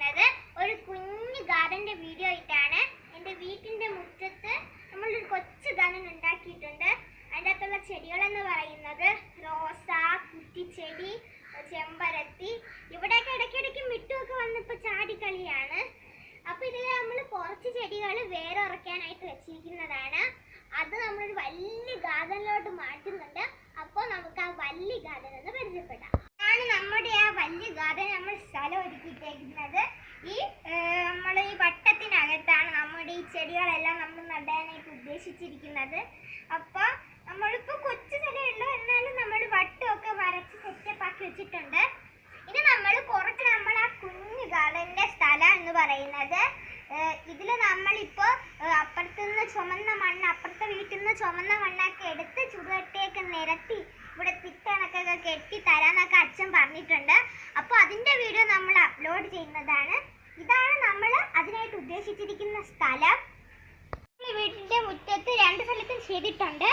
വന്നിരിക്കുന്നത് ഒരു കുഞ്ഞു ഗാർഡന്റെ വീഡിയോ ആയിട്ടാണ്. എന്റെ വീട്ടിന്റെ മുറ്റത്ത് നമ്മളൊരു കൊച്ചു ഗാർഡൻ ഉണ്ടാക്കിയിട്ടുണ്ട്. അതിന്റെ അകത്തുള്ള ചെടികളെന്ന് പറയുന്നത് റോസ കുറ്റിച്ചെടി ചെമ്പരത്തി. ഇവിടെയൊക്കെ ഇടയ്ക്കിടയ്ക്ക് മിട്ടുമൊക്കെ വന്നിപ്പോൾ ചാടിക്കളിയാണ്. അപ്പോൾ ഇതിൽ നമ്മൾ കുറച്ച് ചെടികൾ വേറെ ഉറക്കാനായിട്ട് വെച്ചിരിക്കുന്നതാണ്. അത് നമ്മളൊരു വലിയ ഗാർഡനിലോട്ട് മാറ്റുന്നുണ്ട്. അപ്പോൾ നമുക്ക് ആ വലിയ ഗാർഡൻ ഒന്ന് പരിചയപ്പെടാം. ആണ് നമ്മുടെ ആ വലിയ ഗാർഡൻ നമ്മൾ സ്ഥലം ഒരുക്കിയിട്ടേക്കുന്നത്. ഈ നമ്മൾ ഈ വട്ടത്തിനകത്താണ് നമ്മുടെ ഈ ചെടികളെല്ലാം നമ്മൾ നടാനായിട്ട് ഉദ്ദേശിച്ചിരിക്കുന്നത്. അപ്പോൾ നമ്മളിപ്പോൾ കൊച്ചു സ്ഥലമുള്ളൂ എന്നാലും നമ്മൾ വട്ടമൊക്കെ വരച്ച് സെറ്റപ്പ് ആക്കി വെച്ചിട്ടുണ്ട്. ഇനി നമ്മൾ കുറച്ച് നമ്മൾ ആ കുഞ്ഞു ഗാർഡന്റെ സ്ഥലം എന്ന് പറയുന്നത് ഇതിൽ നമ്മളിപ്പോൾ അപ്പുറത്തുനിന്ന് ചുമന്ന മണ്ണ് അപ്പുറത്തെ വീട്ടിൽ നിന്ന് ചുമന്ന മണ്ണൊക്കെ എടുത്ത് ചുടുകട്ടയൊക്കെ നിരത്തി കെട്ടി തരാന്നൊക്കെ അച്ഛൻ പറഞ്ഞിട്ടുണ്ട്. അപ്പോൾ അതിന്റെ വീഡിയോ നമ്മൾ അപ്ലോഡ് ചെയ്യുന്നതാണ്. ഇതാണ് നമ്മൾ അതിനായിട്ട് ഉദ്ദേശിച്ചിരിക്കുന്ന സ്ഥലം. വീടിന്റെ മുറ്റത്ത് രണ്ട് സ്ഥലത്തും ചെയ്തിട്ടുണ്ട്.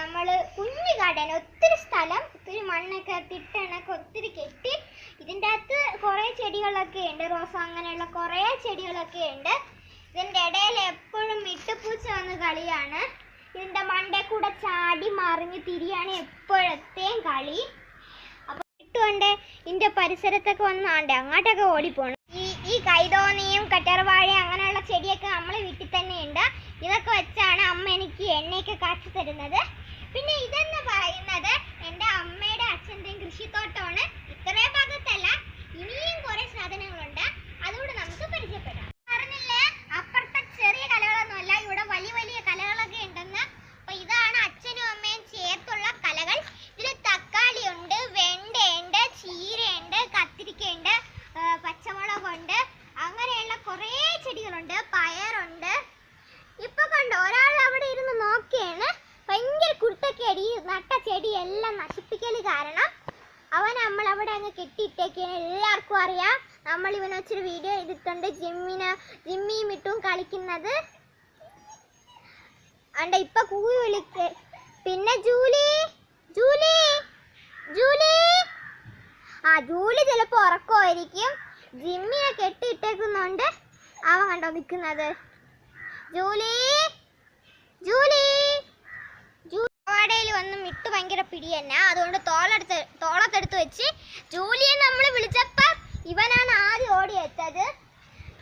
നമ്മൾ കുഞ്ഞു ഗാർഡൻ ഒത്തിരി സ്ഥലം ഒത്തിരി മണ്ണൊക്കെ തിട്ടണൊക്കെ ഒത്തിരി കെട്ടി. ഇതിന്റെ അകത്ത് കുറേ ചെടികളൊക്കെ ഉണ്ട്. റോസ അങ്ങനെയുള്ള കുറേ ചെടികളൊക്കെ ഉണ്ട്. ഇതിന്റെ ഇടയിൽ എപ്പോഴും മിട്ടുപൂച്ച വന്ന് കളിയാണ്. ഇതിന്റെ മണ്ടേ കൂടെ ചാടി മറിഞ്ഞ് തിരിയാണ് എപ്പോഴത്തെയും കളി. അപ്പോൾ ഇട്ടുകൊണ്ട് ഇതിന്റെ പരിസരത്തൊക്കെ വന്നാണ്ട് അങ്ങോട്ടൊക്കെ ഓടിപ്പോണം. ഈ ഈ കൈതോന്നിയും കറ്റർവാഴയും അങ്ങനെയുള്ള ചെടിയൊക്കെ നമ്മളെ വീട്ടിൽ തന്നെ ഉണ്ട് ഇതൊക്കെ വെച്ചാണ് അമ്മ എനിക്ക് എണ്ണയൊക്കെ കാച്ചി തരുന്നത്. പിന്നെ ഇതെന്ന് പറയുന്നത് എന്റെ അമ്മയുടെ അച്ഛന്റെയും കൃഷിത്തോട്ടമാണ് ഇത്രയും ഭാഗത്തല്ല ഇനിയും കുറേ സാധനങ്ങളുണ്ട് അതുകൂടെ നമുക്ക് പരിചയപ്പെടാം പറഞ്ഞില്ലേ അപ്പുറത്തെ ചെറിയ കലകളൊന്നുമല്ല ഇവിടെ വലിയ വലിയ കലകളൊക്കെ ഉണ്ടെന്ന് അപ്പൊ ഇതാണ് അച്ഛനും അമ്മയും ചേർത്തുള്ള കലകൾ ഇതിൽ തക്കാളി ഉണ്ട് വെണ്ടയുണ്ട് ചീരയുണ്ട് കത്തിരിക്കയുണ്ട് ആ, പച്ചമുളകുണ്ട്. അങ്ങനെയുള്ള കുറേ ചെടികളുണ്ട്. പയറുണ്ട്. ഇപ്പൊ കണ്ടോ ഒരാൾ അവിടെ ഇരുന്ന് നോക്കിയാണ്. ഭയങ്കര കുരുത്തക്കേടി നട്ട ചെടി എല്ലാം നശിപ്പിക്കൽ കാരണം അവൻ നമ്മൾ അവിടെ അങ്ങ് കെട്ടിയിട്ടേക്കാണ്. എല്ലാവർക്കും അറിയാം. നമ്മൾ ഇവനെ വെച്ചൊരു വീഡിയോ ചെയ്തിട്ടുണ്ട്. ജിമ്മിന് ജിമ്മിയും ഇട്ടും കളിക്കുന്നത്. അണ്ട ഇപ്പൊ കൂവി വിളിക്ക്. പിന്നെ ജൂലി ജൂലി ജൂലി. ആ ജൂലി ചിലപ്പോൾ ഉറക്കമായിരിക്കും. ജിമ്മിയെ കെട്ടിയിട്ടേക്കുന്നുണ്ട് അവൻ കണ്ടോ നിൽക്കുന്നത് ജൂലി ജൂലി ജൂലി വന്ന് മിട്ട് ഭയങ്കര പിടി തന്നെ അതുകൊണ്ട് തോളെടുത്ത് തോളത്തെടുത്ത് വെച്ച് ജൂലിയെ നമ്മൾ വിളിച്ചപ്പോൾ ഇവനാണ് ആദ്യം ഓടിയെത്തത്.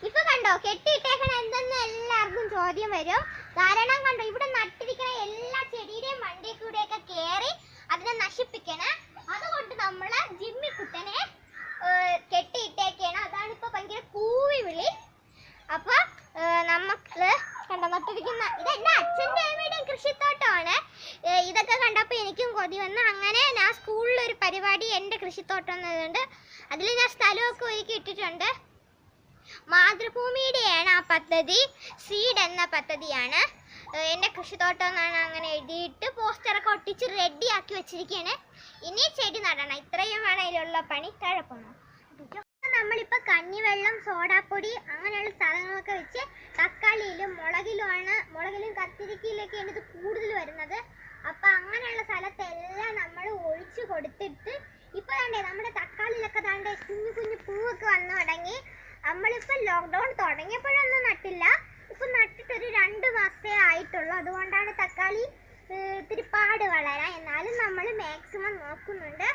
ഇപ്പൊ കണ്ടോ കെട്ടിയിട്ടേക്കണ എന്തെന്ന് എല്ലാവർക്കും ചോദ്യം വരും. കാരണം കണ്ടോ ഇവിടെ നട്ടിരിക്കണ എല്ലാ ചെടിയുടെയും മണ്ടയിൽ കൂടെയൊക്കെ കയറി അതിനെ നശിപ്പിക്കണ അതുകൊണ്ട് നമ്മൾ ജിമ്മി കുട്ടനെ ഏർ, കെട്ടിയിട്ടേക്കാണ് അതാണ് ഇപ്പൊ ഭയങ്കര കൂവി വിളി അപ്പൊ ഏർ, നമുക്ക് കണ്ടോ നട്ടിരിക്കുന്ന ഇത് എന്റെ അച്ഛന്റെ അമ്മയുടെയും കൃഷിത്തോട്ടമാണ് ഏർ, ഇതൊക്കെ കണ്ടപ്പോൾ എനിക്കും കൊതി വന്നു. അങ്ങനെ ഞാൻ സ്കൂളിൽ ഒരു പരിപാടി എന്റെ കൃഷിത്തോട്ടം എന്നതുണ്ട് അതിൽ ഞാൻ സ്ഥലമൊക്കെ ഒരുക്കി ഇട്ടിട്ടുണ്ട്. മാതൃഭൂമിയുടെയാണ് ആ പദ്ധതി. സീഡ് എന്ന പദ്ധതിയാണ്. എന്റെ കൃഷിത്തോട്ടം എന്നാണ് അങ്ങനെ എഴുതിയിട്ട് പോസ്റ്ററൊക്കെ ഒട്ടിച്ച് റെഡിയാക്കി വെച്ചിരിക്കുകയാണ് ഇനി ചെടി നടണം. ഇത്രയും വേണം അതിലുള്ള പണി. താഴെ നമ്മളിപ്പോൾ കഞ്ഞിവെള്ളം സോഡാപ്പൊടി അങ്ങനെയുള്ള സാധനങ്ങളൊക്കെ വെച്ച് തക്കാളിയിലും മുളകിലുമാണ് മുളകിലും കത്തിരിക്കയിലൊക്കെയാണ് ഇത് കൂടുതൽ വരുന്നത്. അപ്പം അങ്ങനെയുള്ള സ്ഥലത്തെല്ലാം നമ്മൾ ഒഴിച്ചു കൊടുത്തിട്ട് ഇപ്പൊ താണ്ടേ നമ്മുടെ തക്കാളിയിലൊക്കെ താണ്ടേ കുഞ്ഞു കുഞ്ഞു പൂവൊക്കെ വന്നു തുടങ്ങി. നമ്മളിപ്പോ ലോക്ക്ഡൗൺ തുടങ്ങിയപ്പോഴൊന്നും നട്ടില്ല. ഇപ്പൊ നട്ടിട്ട് ഒരു രണ്ട് മാസമേ ആയിട്ടുള്ളൂ. അതുകൊണ്ടാണ് തക്കാളി ഇത്തിരി പാട് വളരാൻ. എന്നാലും നമ്മൾ മാക്സിമം നോക്കുന്നുണ്ട്.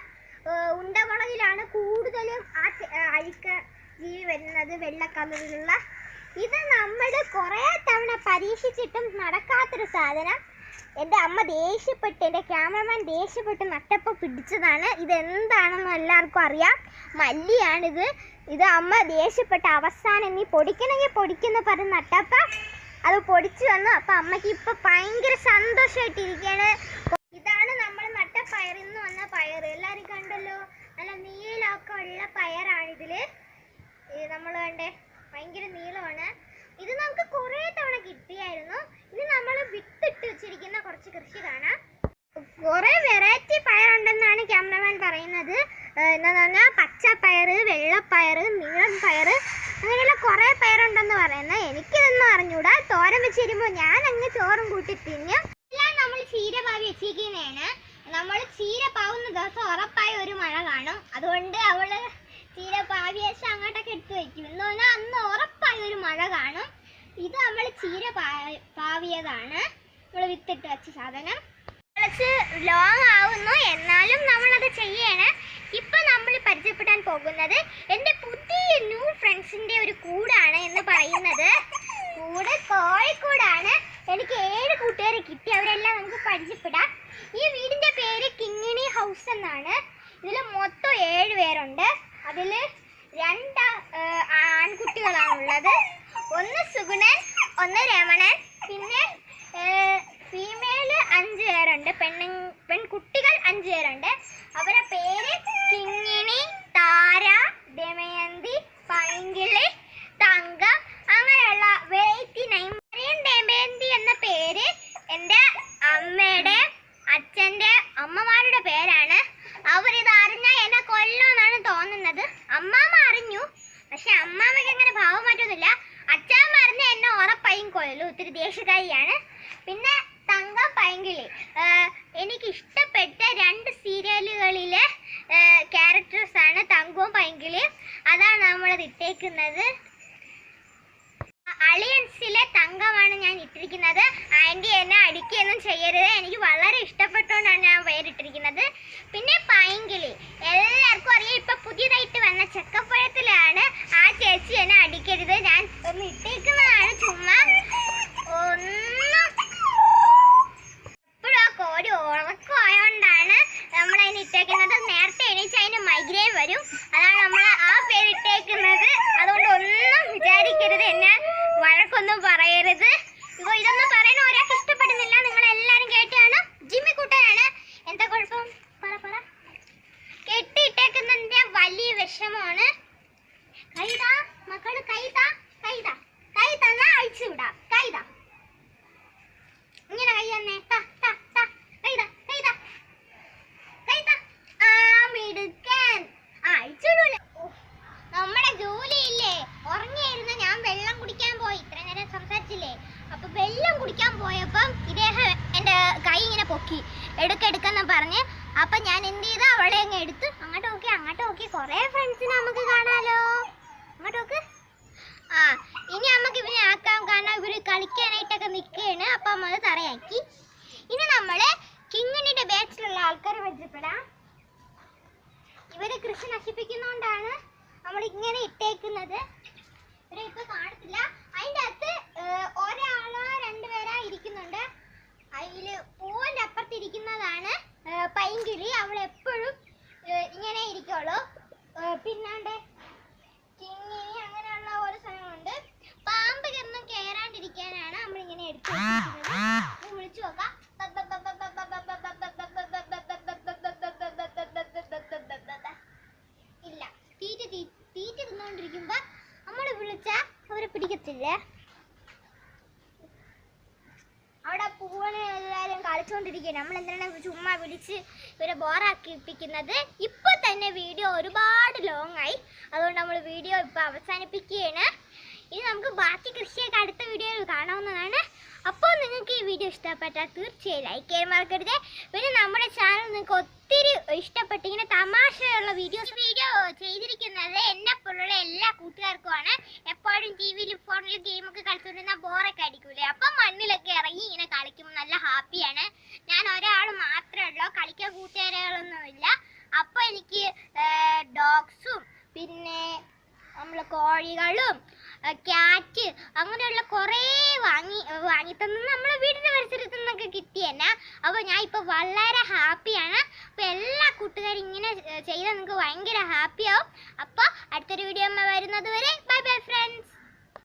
ഉണ്ടമുളകിലാണ് കൂടുതലും ആ അഴുക്ക ജീവി വരുന്നത് വെള്ള കളറിലുള്ള ഇത് നമ്മൾ കുറേ തവണ പരീക്ഷിച്ചിട്ടും നടക്കാത്തൊരു സാധനം. എന്റെ അമ്മ ദേഷ്യപ്പെട്ട് എന്റെ ക്യാമറമാൻ ദേഷ്യപ്പെട്ട് നട്ടപ്പോൾ പിടിച്ചതാണ്. ഇത് എന്താണെന്ന് എല്ലാവർക്കും അറിയാം. മല്ലിയാണിത്. ഇത് അമ്മ ദേഷ്യപ്പെട്ട് അവസാനം നീ പൊടിക്കണമെങ്കിൽ പൊടിക്കുന്ന പറഞ്ഞ് നട്ടപ്പ അത് പൊടിച്ചു വന്നു. അപ്പം അമ്മയ്ക്ക് ഇപ്പം ഭയങ്കര സന്തോഷമായിട്ടിരിക്കുകയാണ് ഇതാണ് നമ്മൾ നട്ട പയറിൽ നിന്ന് വന്ന പയർ. എല്ലാവരും കണ്ടല്ലോ? നല്ല നീളമൊക്കെ ഉള്ള പയറാണിതിൽ നമ്മൾ കണ്ടേ ഭയങ്കര നീളമാണ് ഇത് നമുക്ക് കുറേ തവണ കിട്ടിയായിരുന്നു. ഇത് നമ്മൾ വിത്തിട്ട് വെച്ചിരിക്കുന്ന കുറച്ച് കൃഷി കാണാം കുറേ വെറൈറ്റി പയറുണ്ടെന്നാണ് ക്യാമറമാൻ പറയുന്നത്. എന്താന്ന് പറഞ്ഞാൽ പച്ചപ്പയർ വെള്ളപ്പയർ നീളം പയർ അങ്ങനെയുള്ള കുറേ പയറുണ്ടെന്ന് പറയുന്നത്. എനിക്കിതൊന്നും അറിഞ്ഞൂടാ. തോരൻ വെച്ചിരുമ്പോൾ ഞാൻ അങ്ങ് ചോറും കൂട്ടി തിന്നും എല്ലാം നമ്മൾ ചീര പാവി വെച്ചിരിക്കുന്നതാണ്. നമ്മൾ ചീര പാവുന്ന ദിവസം ഉറപ്പായ ഒരു മഴ കാണും. അതുകൊണ്ട് അവൾ ചീര പാവി വെച്ച് അങ്ങോട്ടൊക്കെ എടുത്ത് വെക്കും. എന്ന് പറഞ്ഞാൽ അന്ന് ഉറപ്പായി ഒരു മഴ കാണും. ഇത് നമ്മൾ ചീര പാവിയതാണ്. നമ്മൾ വിത്തിട്ട് വെച്ച സാധനം. കുറച്ച് ലോങ് ആവുന്നു എന്നാലും നമ്മളത് ചെയ്യാണ്. ഇപ്പൊ നമ്മൾ പരിചയപ്പെടാൻ പോകുന്നത് എന്റെ പുതിയ ന്യൂ ഫ്രണ്ട്സിന്റെ ഒരു കൂടാണ് എന്ന് പറയുന്നത്. കൂട് കോഴിക്കൂടാണ്. എനിക്ക് ഏഴ് കൂട്ടുകാരെ കിട്ടി. അവരെല്ലാം നമുക്ക് പരിചയപ്പെടാം. ഈ വീടിന്റെ പേര് കിങ്ങിണി ഹൗസ് എന്നാണ്. ഇതിൽ മൊത്തം ഏഴ് പേരുണ്ട്. അതിൽ രണ്ട് ആൺകുട്ടികളാണുള്ളത്. ഒന്ന് സുഗുണൻ ഒന്ന് രമണൻ. പിന്നെ ഫീമെയിൽ അഞ്ച് പേരുണ്ട്. പെണ്ണു പെൺകുട്ടികൾ അഞ്ച് പേരുണ്ട്. അവരുടെ പേര് കിങ്ങിണി താര ദമയന്തി പൈങ്കിളി തങ്കം അങ്ങനെയുള്ള വെറൈറ്റി നെയിം ദമയന്തി എന്ന പേര് എന്റെ അമ്മയുടെ അച്ഛന്റെ അമ്മമാരുടെ പേരാണ്. അവരിത് അറിഞ്ഞാൽ എന്നെ കൊല്ലുമെന്നാണ് തോന്നുന്നത്. അമ്മാമ്മ അറിഞ്ഞു. പക്ഷെ അമ്മാമ്മയ്ക്ക് അങ്ങനെ ഭാവം മാറ്റൊന്നുമില്ല. അച്ഛൻ പറഞ്ഞ എന്നെ ഉറപ്പായും കൊല്ലു. ഒത്തിരി ദേഷ്യക്കാരിയാണ്. പിന്നെ തങ്കം പൈങ്കിളി എനിക്ക് ഇഷ്ടപ്പെട്ട രണ്ട് സീരിയലുകളിലെ ക്യാരക്ടേഴ്സ് ആണ് തങ്കവും പൈങ്കിളിയും അതാണ് നമ്മളത് ഇട്ടേക്കുന്നത്. അളിയൻസിലെ തങ്കമാണ് ഞാൻ ഇട്ടിരിക്കുന്നത്. ആന്റി എന്നെ അടിക്കുകയൊന്നും ചെയ്യരുത് എനിക്ക് വളരെ ഇഷ്ടപ്പെട്ടുകൊണ്ടാണ് ഞാൻ പേരിട്ടിരിക്കുന്നത് പിന്നെ പൈങ്കിളി എല്ലാവർക്കും അറിയാം ഇപ്പൊ പുതിയതായിട്ട് വന്ന ചക്കപ്പഴത്തിലാണ് ആ ചേച്ചി എന്നെ അടിക്കരുത് ഞാൻ ഒന്ന് ഇട്ടേക്കുന്നതാണ് ചുമ്മാ ഒന്നും എപ്പോഴും ആ കോടി ഉറക്കമായോണ്ടാണ് നമ്മൾ അതിന് ഇട്ടേക്കുന്നത് നേരത്തെ എണീച്ച് അതിന് മൈഗ്രെയിൻ വരും. അതാണ് നമ്മൾ ആ പേരിട്ടേക്കുന്നത്. അതുകൊണ്ട് ഒന്നും വിചാരിക്കരുത് എന്നെ. വഴക്കൊന്നും പറയരുത്. ഇപ്പൊ ഇതൊന്നും പറയണ ഒരാൾക്ക് ഇഷ്ടപ്പെടുന്നില്ല. നിങ്ങൾ എല്ലാരും കേട്ടാണ് ജിമ്മി കൂട്ടനാണ് എന്താ കുഴപ്പം? പറ പറ. കെട്ടിയിട്ടേക്കുന്നതിന്റെ വലിയ വിഷമമാണ്. കൈതാ മക്കൾ കൈതാ കൈതാ. കൈ തന്നാ അഴിച്ചു വിടാം കൈതാ ഇങ്ങനെ കൈ തന്നെ താ താ താ കൈതാ കൈതാ കൈതാ ആ മിടുക്കൻ ആ അഴിച്ചിടൂല നമ്മുടെ ജോലിയില്ലേ ഉറങ്ങിയിരുന്ന ഞാൻ വെള്ളം കുടിക്കാൻ പോയി. ഇത്ര നേരം സംസാരിച്ചില്ലേ? അപ്പൊ വെള്ളം കുടിക്കാൻ പോയപ്പം ഇദ്ദേഹം എന്റെ കൈ ഇങ്ങനെ പൊക്കി. എടുക്കെടുക്കെന്ന് പറഞ്ഞ് അപ്പൊ ഞാൻ എന്ത് ചെയ്തു? അവളെ അങ്ങ് എടുത്ത് അങ്ങോട്ട് നോക്കി അങ്ങോട്ട് നോക്കി. കൊറേ ഫ്രണ്ട്സിനെ നമുക്ക് കാണാലോ. അങ്ങോട്ട് നോക്ക്. ആ ഇനി നമുക്ക് ഇവനെ ആക്കാം. കാരണം ഇവർ കളിക്കാനായിട്ടൊക്കെ നിൽക്കുകയാണ്. അപ്പൊ നമ്മൾ തറയാക്കി. ഇനി നമ്മൾ കിങ്ങിണിയുടെ ബാച്ചിലുള്ള ആൾക്കാരെ പരിചയപ്പെടാം. ഇവർ കൃഷി നശിപ്പിക്കുന്നോണ്ടാണ് നമ്മൾ ഇങ്ങനെ ഇട്ടേക്കുന്നത്. ഇവരെ ഇപ്പൊ കാണത്തില്ല. അതിന്റെ അകത്ത് ഒരാളോ രണ്ടുപേരാ ഇരിക്കുന്നുണ്ട്. അതിൽ പൂവിന്റെ അപ്പുറത്തിരിക്കുന്നതാണ് പൈങ്കിളി. അവൾ എപ്പോഴും ഇങ്ങനെ ഇരിക്കുള്ളൂ പിന്നെ പിന്നാണ്ട് കിങ്ങിണി അങ്ങനെയുള്ള ഓരോ സാധനങ്ങളുണ്ട് പാമ്പ് ഒന്നും കേറാണ്ടിരിക്കാനാണ് നമ്മൾ ഇങ്ങനെ എടുത്ത് വെച്ചിരിക്കുന്നത്. ഇത് വിളിച്ചു നോക്കാം ഇല്ല തീറ്റ തീ- തീറ്റ തിന്നോണ്ടിരിക്കുമ്പോ നമ്മൾ വിളിച്ച പിടിക്കത്തില്ലേ അവിടെ പൂവനെ എല്ലാവരും കളിച്ചുകൊണ്ടിരിക്കുകയാണ് നമ്മൾ എന്തിനാണ് ചുമ്മാ വിളിച്ച് ഇവരെ ബോറാക്കിപ്പിക്കുന്നത് ഇപ്പൊ തന്നെ വീഡിയോ ഒരുപാട് ലോങ് ആയി. അതുകൊണ്ട് നമ്മൾ വീഡിയോ ഇപ്പൊ അവസാനിപ്പിക്കുകയാണ്. ഇനി നമുക്ക് ബാക്കി കൃഷിയൊക്കെ അടുത്ത വീഡിയോയിൽ കാണാവുന്നതാണ്. അപ്പോൾ നിങ്ങൾക്ക് ഈ വീഡിയോ ഇഷ്ടപ്പെട്ടാൽ തീർച്ചയായും ലൈക്ക് ചെയ്യാൻ മറക്കരുത്. പിന്നെ നമ്മുടെ ചാനൽ നിങ്ങൾക്ക് ഒത്തിരി ഇഷ്ടപ്പെട്ട് ഇങ്ങനെ തമാശയുള്ള വീഡിയോസ് വീഡിയോ ചെയ്തിരിക്കുന്നത് എന്നെ പോലുള്ള എല്ലാ കൂട്ടുകാർക്കുമാണ്. എപ്പോഴും ടി വിയിലും ഫോണിലും ഗെയിമൊക്കെ കളിച്ചുകൊണ്ടിരുന്ന ബോറൊക്കെ അടിക്കൂലേ? അപ്പം മണ്ണിലൊക്കെ ഇറങ്ങി ഇങ്ങനെ കളിക്കുമ്പോൾ നല്ല ഹാപ്പിയാണ് ഞാൻ ഒരാൾ മാത്രമേ ഉള്ളൂ കളിക്കാൻ കൂട്ടുകാരികളൊന്നുമില്ല. അപ്പോൾ എനിക്ക് ഡോഗ്സും പിന്നെ നമ്മൾ കോഴികളും ക്യാറ്റ് അങ്ങനെയുള്ള കുറേ വാങ്ങി വാങ്ങി തന്നു നമ്മളെ വീടിന്റെ പരിസരത്തു നിന്നൊക്കെ കിട്ടി തന്നെ അപ്പോൾ ഞാൻ ഇപ്പോൾ വളരെ ഹാപ്പിയാണ്. അപ്പോൾ എല്ലാ കൂട്ടുകാരും ഇങ്ങനെ ചെയ്താൽ നിങ്ങൾക്ക് ഭയങ്കര ഹാപ്പിയാവും. അപ്പോൾ അടുത്തൊരു വീഡിയോ വരുന്നത് വരെ ബൈ ബൈ ഫ്രണ്ട്സ്.